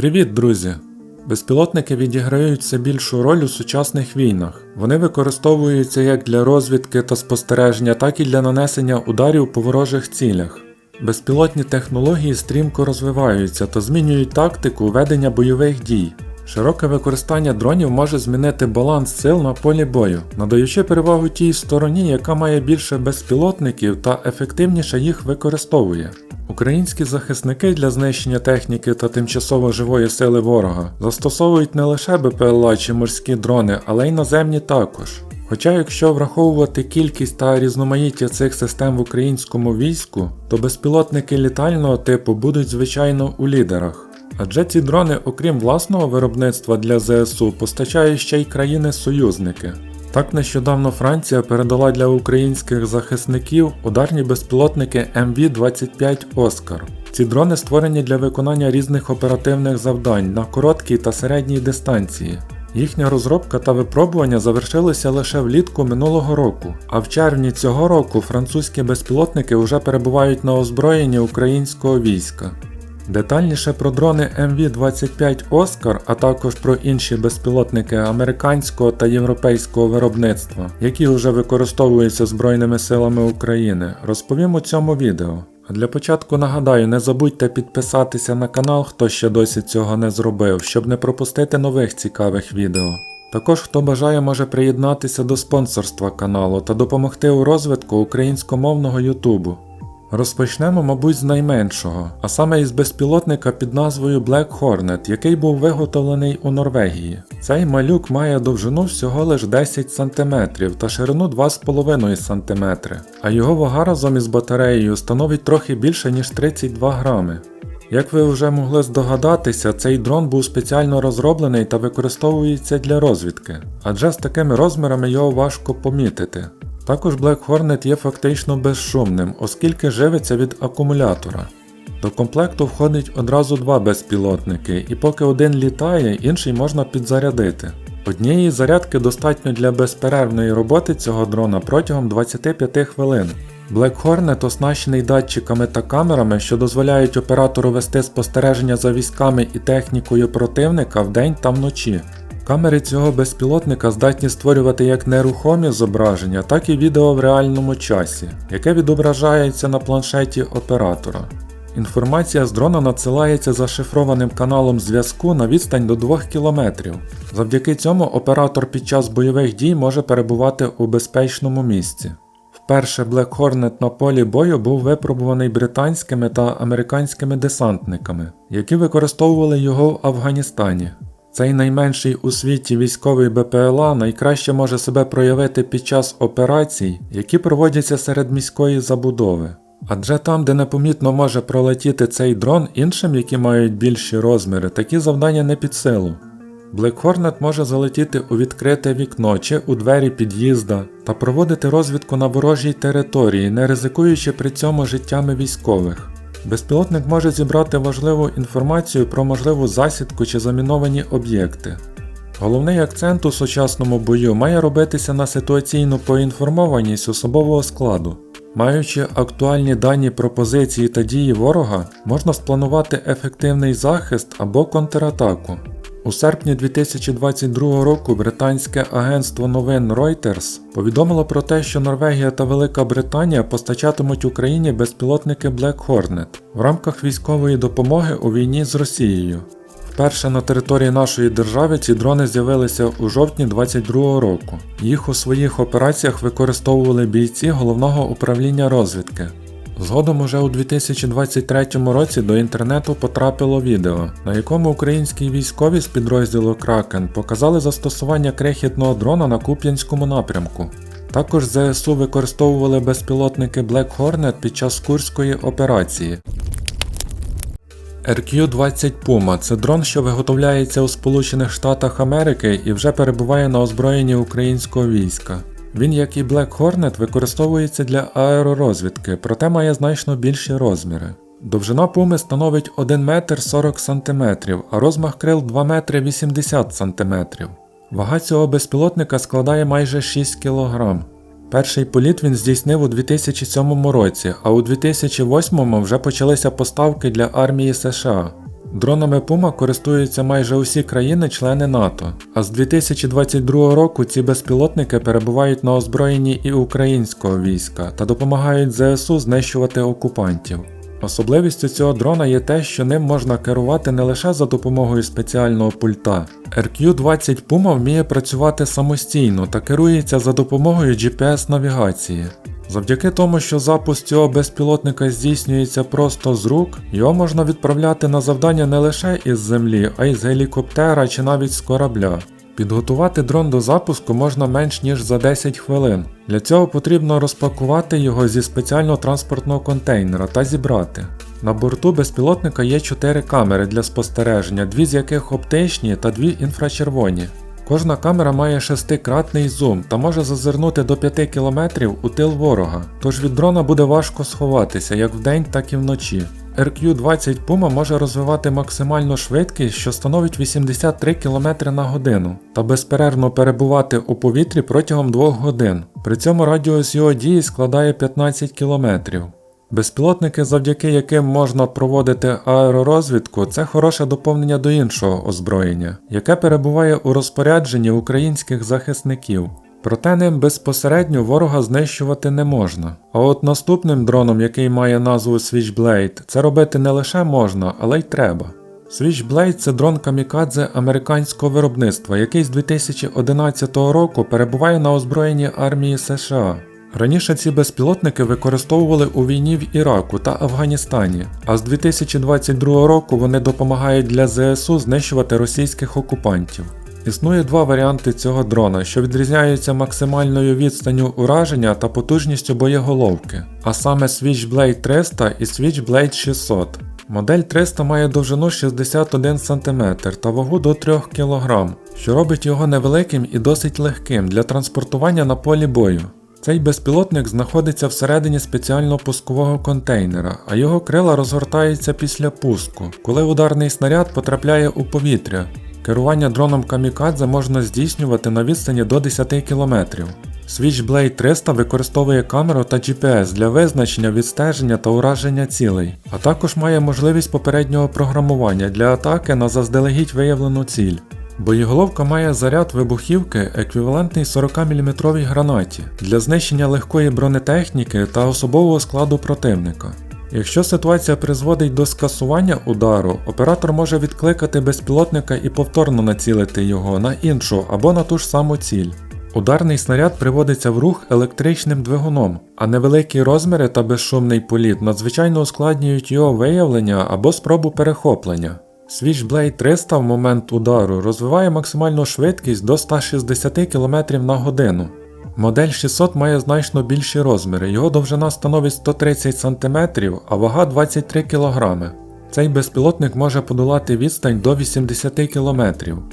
Привіт, друзі! Безпілотники відіграють все більшу роль у сучасних війнах. Вони використовуються як для розвідки та спостереження, так і для нанесення ударів по ворожих цілях. Безпілотні технології стрімко розвиваються та змінюють тактику ведення бойових дій. Широке використання дронів може змінити баланс сил на полі бою, надаючи перевагу тій стороні, яка має більше безпілотників та ефективніше їх використовує. Українські захисники для знищення техніки та тимчасово живої сили ворога застосовують не лише БПЛА чи морські дрони, але й наземні також. Хоча якщо враховувати кількість та різноманіття цих систем в українському війську, то безпілотники літального типу будуть звичайно у лідерах. Адже ці дрони, окрім власного виробництва для ЗСУ, постачають ще й країни-союзники. Так нещодавно Франція передала для українських захисників ударні безпілотники МВ-25 Оскар. Ці дрони створені для виконання різних оперативних завдань на короткій та середній дистанції. Їхня розробка та випробування завершилися лише влітку минулого року, а в червні цього року французькі безпілотники вже перебувають на озброєнні українського війська. Детальніше про дрони MV-25 Оскар, а також про інші безпілотники американського та європейського виробництва, які вже використовуються Збройними силами України, розповім у цьому відео. А для початку нагадаю, не забудьте підписатися на канал, хто ще досі цього не зробив, щоб не пропустити нових цікавих відео. Також хто бажає може приєднатися до спонсорства каналу та допомогти у розвитку українськомовного Ютубу. Розпочнемо, мабуть, з найменшого, а саме із безпілотника під назвою Black Hornet, який був виготовлений у Норвегії. Цей малюк має довжину всього лише 10 см та ширину 2,5 см, а його вага разом із батареєю становить трохи більше ніж 32 грами. Як ви вже могли здогадатися, цей дрон був спеціально розроблений та використовується для розвідки, адже з такими розмірами його важко помітити. Також Black Hornet є фактично безшумним, оскільки живиться від акумулятора. До комплекту входить одразу два безпілотники, і поки один літає, інший можна підзарядити. Однієї зарядки достатньо для безперервної роботи цього дрона протягом 25 хвилин. Black Hornet оснащений датчиками та камерами, що дозволяють оператору вести спостереження за військами і технікою противника вдень та вночі. Камери цього безпілотника здатні створювати як нерухомі зображення, так і відео в реальному часі, яке відображається на планшеті оператора. Інформація з дрона надсилається зашифрованим каналом зв'язку на відстань до 2 км. Завдяки цьому оператор під час бойових дій може перебувати у безпечному місці. Вперше Black Hornet на полі бою був випробуваний британськими та американськими десантниками, які використовували його в Афганістані. Цей найменший у світі військовий БПЛА найкраще може себе проявити під час операцій, які проводяться серед міської забудови. Адже там, де непомітно може пролетіти цей дрон іншим, які мають більші розміри, такі завдання не під силу. Black Hornet може залетіти у відкрите вікно чи у двері під'їзда та проводити розвідку на ворожій території, не ризикуючи при цьому життями військових. Безпілотник може зібрати важливу інформацію про можливу засідку чи заміновані об'єкти. Головний акцент у сучасному бою має робитися на ситуаційну поінформованість особового складу. Маючи актуальні дані про позиції та дії ворога, можна спланувати ефективний захист або контратаку. У серпні 2022 року британське агентство новин Reuters повідомило про те, що Норвегія та Велика Британія постачатимуть Україні безпілотники Black Hornet в рамках військової допомоги у війні з Росією. Вперше на території нашої держави ці дрони з'явилися у жовтні 2022 року. Їх у своїх операціях використовували бійці головного управління розвідки. Згодом уже у 2023 році до інтернету потрапило відео, на якому українські військові з підрозділу Кракен показали застосування крихітного дрона на Куп'янському напрямку. Також ЗСУ використовували безпілотники Black Hornet під час Курської операції. RQ-20 Puma це дрон, що виготовляється у Сполучених Штатах Америки і вже перебуває на озброєнні українського війська. Він, як і Black Hornet, використовується для аеророзвідки, проте має значно більші розміри. Довжина пуми становить 1 метр 40 см, а розмах крил 2 метри 80 см. Вага цього безпілотника складає майже 6 кг. Перший політ він здійснив у 2007 році, а у 2008 вже почалися поставки для армії США. Дронами Puma користуються майже усі країни-члени НАТО, а з 2022 року ці безпілотники перебувають на озброєнні і українського війська та допомагають ЗСУ знищувати окупантів. Особливістю цього дрона є те, що ним можна керувати не лише за допомогою спеціального пульта. RQ-20 Puma вміє працювати самостійно та керується за допомогою GPS-навігації. Завдяки тому, що запуск цього безпілотника здійснюється просто з рук, його можна відправляти на завдання не лише із землі, а й з гелікоптера чи навіть з корабля. Підготувати дрон до запуску можна менш ніж за 10 хвилин. Для цього потрібно розпакувати його зі спеціального транспортного контейнера та зібрати. На борту безпілотника є 4 камери для спостереження, дві з яких оптичні та дві інфрачервоні. Кожна камера має шестикратний зум та може зазирнути до 5 км у тил ворога, тож від дрона буде важко сховатися як вдень, так і вночі. RQ-20 Puma може розвивати максимальну швидкість, що становить 83 км на годину, та безперервно перебувати у повітрі протягом 2 годин. При цьому радіус його дії складає 15 км. Безпілотники, завдяки яким можна проводити аеророзвідку, це хороше доповнення до іншого озброєння, яке перебуває у розпорядженні українських захисників. Проте ним безпосередньо ворога знищувати не можна. А от наступним дроном, який має назву Switchblade, це робити не лише можна, але й треба. Switchblade – це дрон камікадзе американського виробництва, який з 2011 року перебуває на озброєнні армії США. Раніше ці безпілотники використовували у війні в Іраку та Афганістані, а з 2022 року вони допомагають для ЗСУ знищувати російських окупантів. Існує два варіанти цього дрона, що відрізняються максимальною відстанню ураження та потужністю боєголовки, а саме Switchblade 300 і Switchblade 600. Модель 300 має довжину 61 см та вагу до 3 кг, що робить його невеликим і досить легким для транспортування на полі бою. Цей безпілотник знаходиться всередині спеціального пускового контейнера, а його крила розгортаються після пуску, коли ударний снаряд потрапляє у повітря. Керування дроном камікадзе можна здійснювати на відстані до 10 км. Switchblade 300 використовує камеру та GPS для визначення, відстеження та ураження цілей, а також має можливість попереднього програмування для атаки на заздалегідь виявлену ціль. Боєголовка має заряд вибухівки еквівалентний 40-мм гранаті для знищення легкої бронетехніки та особового складу противника. Якщо ситуація призводить до скасування удару, оператор може відкликати безпілотника і повторно націлити його на іншу або на ту ж саму ціль. Ударний снаряд приводиться в рух електричним двигуном, а невеликі розміри та безшумний політ надзвичайно ускладнюють його виявлення або спробу перехоплення. Switchblade 300 в момент удару розвиває максимальну швидкість до 160 км на годину. Модель 600 має значно більші розміри, його довжина становить 130 см, а вага 23 кг. Цей безпілотник може подолати відстань до 80 км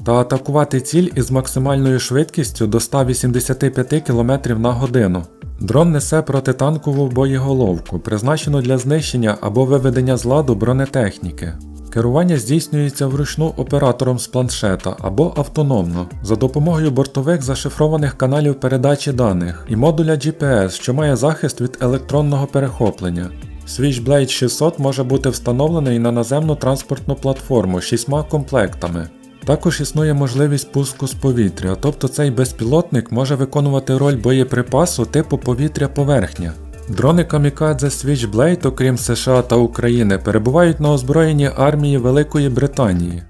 та атакувати ціль із максимальною швидкістю до 185 км на годину. Дрон несе протитанкову боєголовку, призначену для знищення або виведення з ладу бронетехніки. Керування здійснюється вручну оператором з планшета або автономно за допомогою бортових зашифрованих каналів передачі даних і модуля GPS, що має захист від електронного перехоплення. Switchblade 600 може бути встановлений на наземну транспортну платформу з шістьма комплектами. Також існує можливість пуску з повітря, тобто цей безпілотник може виконувати роль боєприпасу типу повітря-поверхня. Дрони Камікадзе Switchblade, окрім США та України, перебувають на озброєнні армії Великої Британії.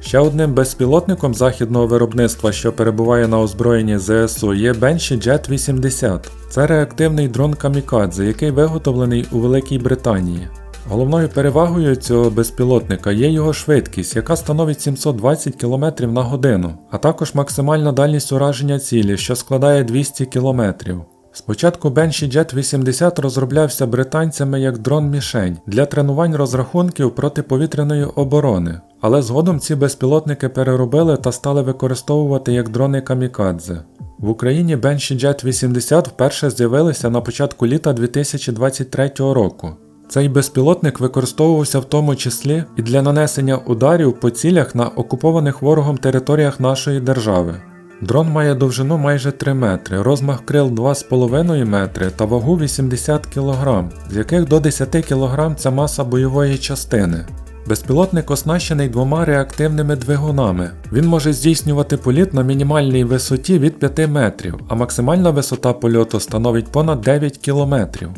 Ще одним безпілотником західного виробництва, що перебуває на озброєнні ЗСУ, є Banshee Jet 80. Це реактивний дрон Камікадзе, який виготовлений у Великій Британії. Головною перевагою цього безпілотника є його швидкість, яка становить 720 км на годину, а також максимальна дальність ураження цілі, що складає 200 км. Спочатку Banshee Jet 80 розроблявся британцями як дрон-мішень для тренувань розрахунків протиповітряної оборони, але згодом ці безпілотники переробили та стали використовувати як дрони камікадзе. В Україні Banshee Jet 80 вперше з'явилися на початку літа 2023 року. Цей безпілотник використовувався в тому числі і для нанесення ударів по цілях на окупованих ворогом територіях нашої держави. Дрон має довжину майже 3 метри, розмах крил 2,5 метри та вагу 80 кг, з яких до 10 кг це маса бойової частини. Безпілотник оснащений двома реактивними двигунами. Він може здійснювати політ на мінімальній висоті від 5 метрів, а максимальна висота польоту становить понад 9 кілометрів.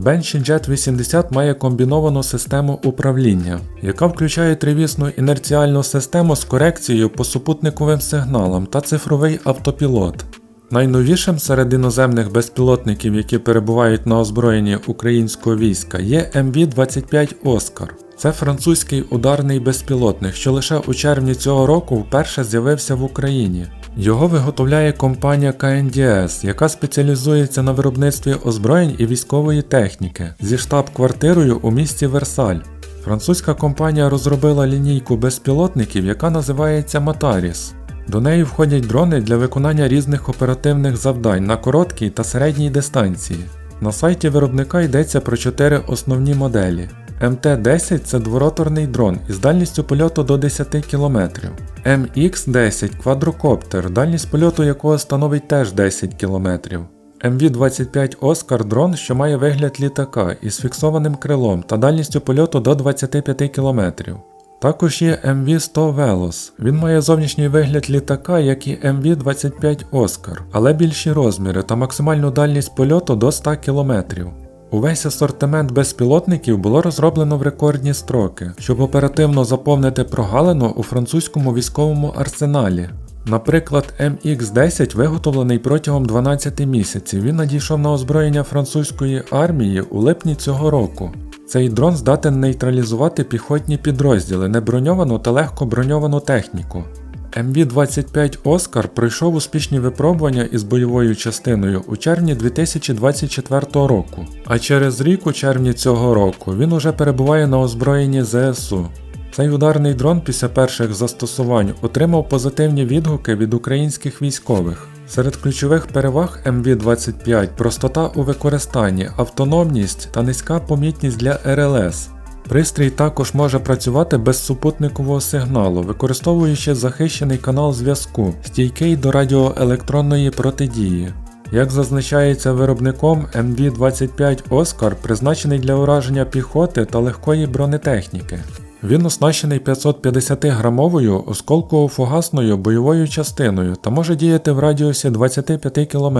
Jet 80 має комбіновану систему управління, яка включає тривісну інерціальну систему з корекцією по супутниковим сигналам та цифровий автопілот. Найновішим серед іноземних безпілотників, які перебувають на озброєнні українського війська, є MV-25 Оскар. Це французький ударний безпілотник, що лише у червні цього року вперше з'явився в Україні. Його виготовляє компанія KNDS, яка спеціалізується на виробництві озброєнь і військової техніки зі штаб-квартирою у місті Версаль. Французька компанія розробила лінійку безпілотників, яка називається Матаріс. До неї входять дрони для виконання різних оперативних завдань на короткій та середній дистанції. На сайті виробника йдеться про чотири основні моделі. МТ-10 це двороторний дрон із дальністю польоту до 10 км. MX-10 квадрокоптер, дальність польоту якого становить теж 10 км. MV-25 Оскар дрон, що має вигляд літака із фіксованим крилом та дальністю польоту до 25 км. Також є MV-100 Velos. Він має зовнішній вигляд літака, як і MV-25 Oscar, але більші розміри та максимальну дальність польоту до 100 км. Увесь асортимент безпілотників було розроблено в рекордні строки, щоб оперативно заповнити прогалину у французькому військовому арсеналі. Наприклад, MX-10 виготовлений протягом 12 місяців. Він надійшов на озброєння французької армії у липні цього року. Цей дрон здатен нейтралізувати піхотні підрозділи, неброньовану та легко броньовану техніку. MV-25 Оскар пройшов успішні випробування із бойовою частиною у червні 2024 року, а через рік у червні цього року він уже перебуває на озброєнні ЗСУ. Цей ударний дрон після перших застосувань отримав позитивні відгуки від українських військових. Серед ключових переваг MV-25 простота у використанні, автономність та низька помітність для РЛС. Пристрій також може працювати без супутникового сигналу, використовуючи захищений канал зв'язку, стійкий до радіоелектронної протидії. Як зазначається виробником, MV-25 Оскар призначений для ураження піхоти та легкої бронетехніки. Він оснащений 550-грамовою осколково-фугасною бойовою частиною та може діяти в радіусі 25 км.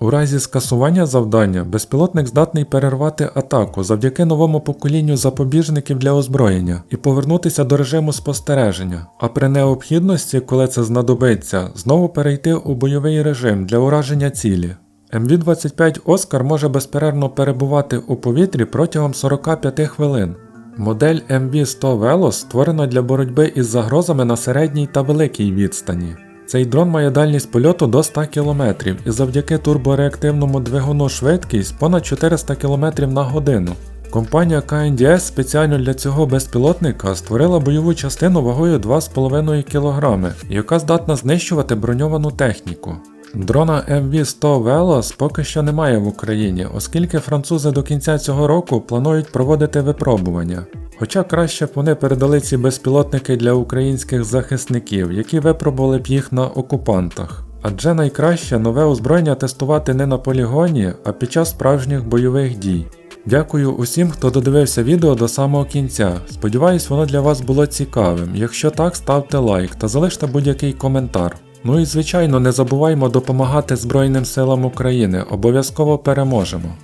У разі скасування завдання безпілотник здатний перервати атаку завдяки новому поколінню запобіжників для озброєння і повернутися до режиму спостереження, а при необхідності, коли це знадобиться, знову перейти у бойовий режим для ураження цілі. MV-25 Оскар може безперервно перебувати у повітрі протягом 45 хвилин. Модель MV-100 Velos створена для боротьби із загрозами на середній та великій відстані. Цей дрон має дальність польоту до 100 км і завдяки турбореактивному двигуну швидкість понад 400 км на годину. Компанія KNDS спеціально для цього безпілотника створила бойову частину вагою 2,5 кг, яка здатна знищувати броньовану техніку. Дрона MV-100 Velos поки що немає в Україні, оскільки французи до кінця цього року планують проводити випробування. Хоча краще б вони передали ці безпілотники для українських захисників, які випробували б їх на окупантах. Адже найкраще нове озброєння тестувати не на полігоні, а під час справжніх бойових дій. Дякую усім, хто додивився відео до самого кінця. Сподіваюсь, воно для вас було цікавим. Якщо так, ставте лайк та залиште будь-який коментар. Ну і звичайно, не забуваймо допомагати Збройним силам України, обов'язково переможемо.